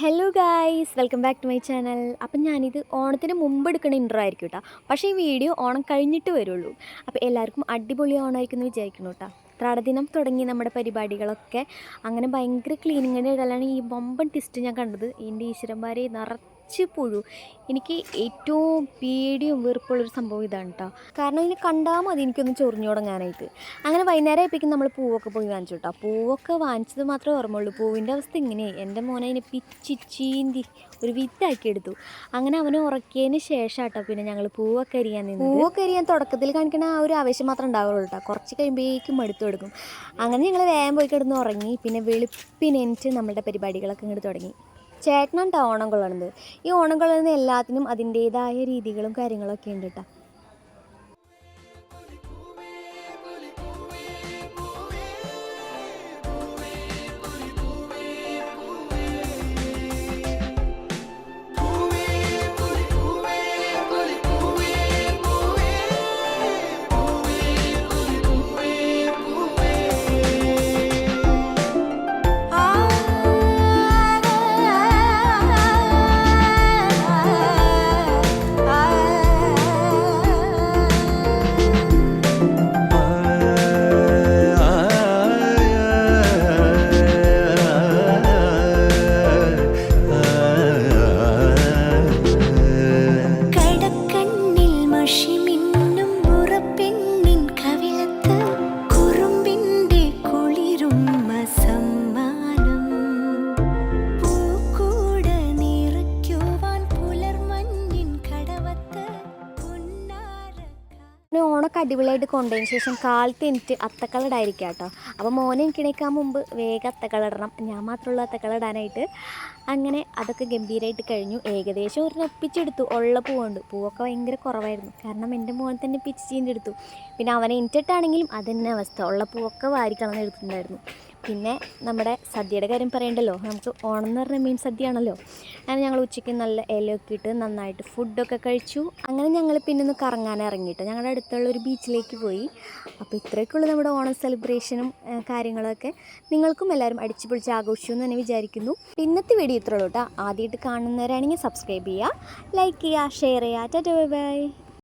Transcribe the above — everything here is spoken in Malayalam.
Hello guys welcome back to my channel appam ഞാനിത് ഓണത്തിന് മുമ്പ് എടുക്കുന്ന ഇൻട്രോ ആയിരിക്കും കേട്ടോ പക്ഷേ ഈ വീഡിയോ ഓണം കഴിഞ്ഞിട്ട് വരുള്ളൂ. അപ്പോൾ എല്ലാവർക്കും അടിപൊളി ഓണമായിരിക്കും എന്ന് വിചാരിക്കുന്നു കേട്ടോ ത്രാടദിനം തുടങ്ങി നമ്മുടെ പരിപാടികളൊക്കെ. അങ്ങനെ ഭയങ്കര ക്ലീനിങ്ങിന്റെ ഇടയിലാണ് ഈ ബൊമ്പൻ ടിസ്റ്റ് ഞാൻ കണ്ടത്. എന്റെ ഈശ്വരന്മാരെ പുഴു. എനിക്ക് ഏറ്റവും പേടിയും വെറുപ്പുള്ളൊരു സംഭവം ഇതാണ് കേട്ടോ കാരണം ഇതിനെ കണ്ടാൽ മതി എനിക്കൊന്ന് ചൊറിഞ്ഞു തുടങ്ങാനായിട്ട് അങ്ങനെ വൈകുന്നേരം ആയപ്പോഴേക്കും നമ്മൾ പൂവൊക്കെ പോയി വാങ്ങിച്ചു കേട്ടോ പൂവൊക്കെ വാങ്ങിച്ചത് മാത്രമേ ഓർമ്മയുള്ളൂ. പൂവിന്റെ അവസ്ഥ ഇങ്ങനെയായി എന്റെ മോനെ അതിനെ പിച്ചി ചീന്തി ഒരു വിത്താക്കി എടുത്തു അങ്ങനെ അവനെ ഉറക്കിയതിന് ശേഷം കേട്ടോ പിന്നെ ഞങ്ങൾ പൂവൊക്കെ അരിയാൻ നിന്നു പൂവൊക്കെ അരിയാൻ തുടക്കത്തിൽ കാണിക്കണ ആ ഒരു ആവശ്യം മാത്രം ഉണ്ടാവുള്ളൂ കേട്ടോ കുറച്ച് കഴിയുമ്പോഴേക്കും മടുത്തു കൊടുക്കും. അങ്ങനെ ഞങ്ങൾ വേഗം പോയി കിടന്ന് ഉറങ്ങി. പിന്നെ വെളുപ്പിനെ നമ്മളുടെ പരിപാടികളൊക്കെ ഇങ്ങോട്ട് തുടങ്ങി. ചേട്ടനാണ് കേട്ടോ ഓണം കൊള്ളണത്. ഈ ഓണം കൊള്ളുന്ന എല്ലാത്തിനും അതിന്റേതായ രീതികളും കാര്യങ്ങളൊക്കെ ഉണ്ട് കേട്ടോ പിന്നെ ഓണൊക്കെ അടിപൊളിയായിട്ട് കൊണ്ടതിന് ശേഷം കാലത്ത് എനിക്ക് അത്തക്കളടായിരിക്കാം കേട്ടോ. അപ്പോൾ മോനെ എനിക്കിണേക്കാൻ മുമ്പ് വേഗം അത്തക്കളടണം ഞാൻ മാത്രമുള്ള അത്തക്കളടാനായിട്ട് അങ്ങനെ അതൊക്കെ ഗംഭീരമായിട്ട് കഴിഞ്ഞു. ഏകദേശം ഒരു ഒപ്പിച്ചെടുത്തു. ഉള്ള പൂവുണ്ട്. പൂവൊക്കെ ഭയങ്കര കുറവായിരുന്നു. കാരണം എന്റെ മോൻ തന്നെ പിച്ച് എടുത്തു പിന്നെ അവനെ ഇന്റിട്ടാണെങ്കിലും അത് തന്നെ അവസ്ഥ. ഉള്ള പൂവൊക്കെ വാരിക്കളന്ന് എടുത്തിട്ടുണ്ടായിരുന്നു പിന്നെ നമ്മുടെ സദ്യയുടെ കാര്യം പറയണ്ടല്ലോ? നമുക്ക് ഓണം എന്ന് പറഞ്ഞ മീൻ സദ്യയാണല്ലോ. അങ്ങനെ ഞങ്ങൾ ഉച്ചയ്ക്ക് നല്ല ഇലയൊക്കെ ഇട്ട് നന്നായിട്ട് ഫുഡൊക്കെ കഴിച്ചു. അങ്ങനെ ഞങ്ങൾ പിന്നെ ഒന്ന് കറങ്ങാൻ ഇറങ്ങിയിട്ട് ഞങ്ങളുടെ അടുത്തുള്ള ഒരു ബീച്ചിലേക്ക് പോയി. അപ്പോൾ ഇത്രയൊക്കെയുള്ള നമ്മുടെ ഓണം സെലിബ്രേഷനും കാര്യങ്ങളൊക്കെ. നിങ്ങൾക്കും എല്ലാവരും അടിച്ചു പൊളിച്ച് ആഘോഷിച്ചു എന്ന് തന്നെ വിചാരിക്കുന്നു. ഇന്നത്തെ വീഡിയോ ഇത്രയുള്ളൂ കേട്ടോ. ആദ്യമായിട്ട് കാണുന്നവരാണെങ്കിൽ സബ്സ്ക്രൈബ് ചെയ്യുക ലൈക്ക് ചെയ്യുക ഷെയർ ചെയ്യുക. Tata bye bye.